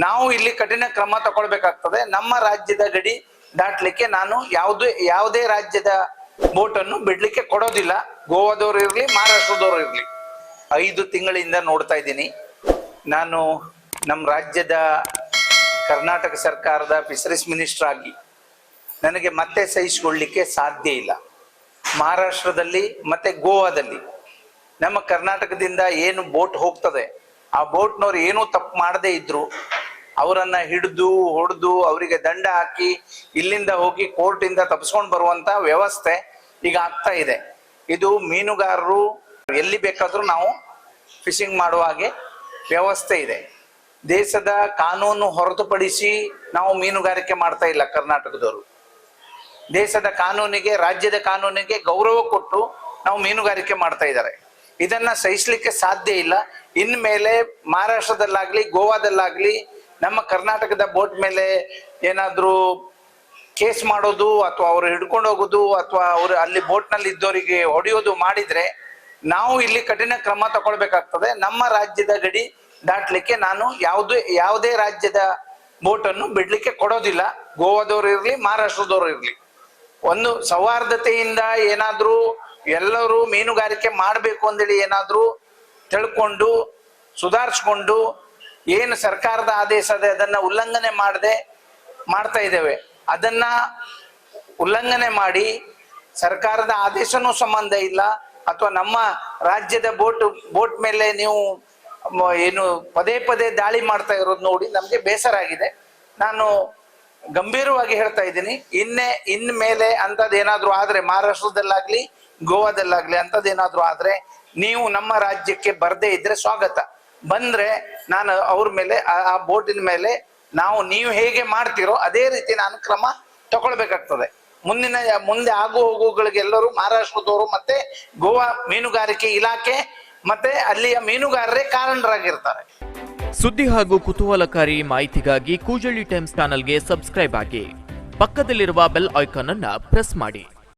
ನಾವು ಇಲ್ಲಿ ಕಠಿಣ ಕ್ರಮ ತಗೊಳ್ಬೇಕಾಗ್ತದೆ. ನಮ್ಮ ರಾಜ್ಯದ ಗಡಿ ದಾಟ್ಲಿಕ್ಕೆ ನಾನು ಯಾವುದೇ ಯಾವುದೇ ರಾಜ್ಯದ ಬೋಟ್ ಅನ್ನು ಬಿಡ್ಲಿಕ್ಕೆ ಕೊಡೋದಿಲ್ಲ. ಗೋವಾದವ್ರು ಇರ್ಲಿ, ಮಹಾರಾಷ್ಟ್ರದವ್ರು ಇರ್ಲಿ. ಐದು ತಿಂಗಳಿಂದ ನೋಡ್ತಾ ಇದ್ದೀನಿ. ನಾನು ನಮ್ಮ ರಾಜ್ಯದ ಕರ್ನಾಟಕ ಸರ್ಕಾರದ ಫಿಶರೀಸ್ ಮಿನಿಸ್ಟರ್ ಆಗಿ ನನಗೆ ಮತ್ತೆ ಸಹಿಸಿಕೊಳ್ಳಿಕ್ಕೆ ಸಾಧ್ಯ ಇಲ್ಲ. ಮಹಾರಾಷ್ಟ್ರದಲ್ಲಿ ಮತ್ತೆ ಗೋವಾದಲ್ಲಿ ನಮ್ಮ ಕರ್ನಾಟಕದಿಂದ ಏನು ಬೋಟ್ ಹೋಗ್ತದೆ, ಆ ಬೋಟ್ನವ್ರು ಏನೂ ತಪ್ಪು ಮಾಡದೇ ಇದ್ರು ಅವರನ್ನ ಹಿಡಿದು, ಹೊಡೆದು, ಅವರಿಗೆ ದಂಡ ಹಾಕಿ ಇಲ್ಲಿಂದ ಹೋಗಿ ಕೋರ್ಟ್ ಇಂದ ತಪ್ಪಿಸ್ಕೊಂಡು ಬರುವಂತ ವ್ಯವಸ್ಥೆ ಈಗ ಆಗ್ತಾ ಇದೆ. ಇದು ಮೀನುಗಾರರು ಎಲ್ಲಿ ಬೇಕಾದ್ರೂ ನಾವು ಫಿಶಿಂಗ್ ಮಾಡುವ ಹಾಗೆ ವ್ಯವಸ್ಥೆ ಇದೆ. ದೇಶದ ಕಾನೂನು ಹೊರತುಪಡಿಸಿ ನಾವು ಮೀನುಗಾರಿಕೆ ಮಾಡ್ತಾ ಇಲ್ಲ ಕರ್ನಾಟಕದವರು. ದೇಶದ ಕಾನೂನಿಗೆ, ರಾಜ್ಯದ ಕಾನೂನಿಗೆ ಗೌರವ ಕೊಟ್ಟು ನಾವು ಮೀನುಗಾರಿಕೆ ಮಾಡ್ತಾ ಇದ್ದಾರೆ. ಇದನ್ನ ಸಹಿಸ್ಲಿಕ್ಕೆ ಸಾಧ್ಯ ಇಲ್ಲ. ಇನ್ಮೇಲೆ ಮಹಾರಾಷ್ಟ್ರದಲ್ಲಾಗ್ಲಿ, ಗೋವಾದಲ್ಲಾಗ್ಲಿ ನಮ್ಮ ಕರ್ನಾಟಕದ ಬೋಟ್ ಮೇಲೆ ಏನಾದರೂ ಕೇಸ್ ಮಾಡೋದು ಅಥವಾ ಅವರು ಹಿಡ್ಕೊಂಡು ಹೋಗೋದು ಅಥವಾ ಅವರು ಅಲ್ಲಿ ಬೋಟ್ನಲ್ಲಿ ಇದ್ದವರಿಗೆ ಹೊಡೆಯೋದು ಮಾಡಿದ್ರೆ ನಾವು ಇಲ್ಲಿ ಕಠಿಣ ಕ್ರಮ ತಗೊಳ್ಬೇಕಾಗ್ತದೆ. ನಮ್ಮ ರಾಜ್ಯದ ಗಡಿ ದಾಟ್ಲಿಕ್ಕೆ ನಾನು ಯಾವುದೇ ಯಾವುದೇ ರಾಜ್ಯದ ಬೋಟ್ ಅನ್ನು ಬಿಡ್ಲಿಕ್ಕೆ ಕೊಡೋದಿಲ್ಲ. ಗೋವಾದವ್ರು ಇರ್ಲಿ, ಮಹಾರಾಷ್ಟ್ರದವ್ರು ಇರ್ಲಿ. ಒಂದು ಸೌಹಾರ್ದತೆಯಿಂದ ಏನಾದ್ರೂ ಎಲ್ಲರೂ ಮೀನುಗಾರಿಕೆ ಮಾಡಬೇಕು ಅಂದೇಳಿ ಏನಾದ್ರೂ ತಿಳ್ಕೊಂಡು ಸುಧಾರಿಸ್ಕೊಂಡು ಏನು ಸರ್ಕಾರದ ಆದೇಶ ಇದೆ ಅದನ್ನ ಉಲ್ಲಂಘನೆ ಮಾಡದೆ ಮಾಡ್ತಾ ಇದ್ದೇವೆ. ಅದನ್ನ ಉಲ್ಲಂಘನೆ ಮಾಡಿ ಸರ್ಕಾರದ ಆದೇಶನೂ ಸಂಬಂಧ ಇಲ್ಲ. ಅಥವಾ ನಮ್ಮ ರಾಜ್ಯದ ಬೋಟ್ ಬೋಟ್ ಮೇಲೆ ನೀವು ಏನು ಪದೇ ಪದೇ ದಾಳಿ ಮಾಡ್ತಾ ಇರೋದು ನೋಡಿ ನಮ್ಗೆ ಬೇಸರ ಆಗಿದೆ. ನಾನು ಗಂಭೀರವಾಗಿ ಹೇಳ್ತಾ ಇದ್ದೀನಿ. ಇನ್ನೇ, ಇನ್ ಮೇಲೆ ಅಂತದ್ ಏನಾದ್ರೂ ಆದ್ರೆ, ಮಹಾರಾಷ್ಟ್ರದಲ್ಲಾಗ್ಲಿ, ಗೋವಾದಲ್ಲಾಗ್ಲಿ ಅಂತದ್ ಏನಾದ್ರೂ ಆದ್ರೆ, ನೀವು ನಮ್ಮ ರಾಜ್ಯಕ್ಕೆ ಬರದೇ ಇದ್ರೆ ಸ್ವಾಗತ. ಬಂದ್ರೆ ನಾನು ಅವ್ರ ಮೇಲೆ, ಆ- ಬೋಟಿನ ಮೇಲೆ ನಾವು ನೀವು ಹೇಗೆ ಮಾಡ್ತೀರೋ ಅದೇ ರೀತಿ ನಾನು ಕ್ರಮ ತಗೊಳ್ಬೇಕಾಗ್ತದೆ. ಮುಂದಿನ, ಮುಂದೆ ಆಗು ಹೋಗುಗಳಿಗೆಲ್ಲರೂ ಮಹಾರಾಷ್ಟ್ರದವರು ಮತ್ತೆ ಗೋವಾ ಮೀನುಗಾರಿಕೆ ಇಲಾಖೆ ಮತ್ತೆ ಅಲ್ಲಿಯ ಮೀನುಗಾರರೇ ಕಾರಣರಾಗಿರ್ತಾರೆ. ಸುದ್ದಿ ಹಾಗೂ ಕುತೂಹಲಕಾರಿ ಮಾಹಿತಿಗಾಗಿ ಕೂಜಳ್ಳಿ ಟೈಮ್ಸ್ ಚಾನಲ್ಗೆ ಸಬ್ಸ್ಕ್ರೈಬ್ ಆಗಿ. ಪಕ್ಕದಲ್ಲಿರುವ ಬೆಲ್ ಐಕಾನ್ ಅನ್ನ ಪ್ರೆಸ್ ಮಾಡಿ.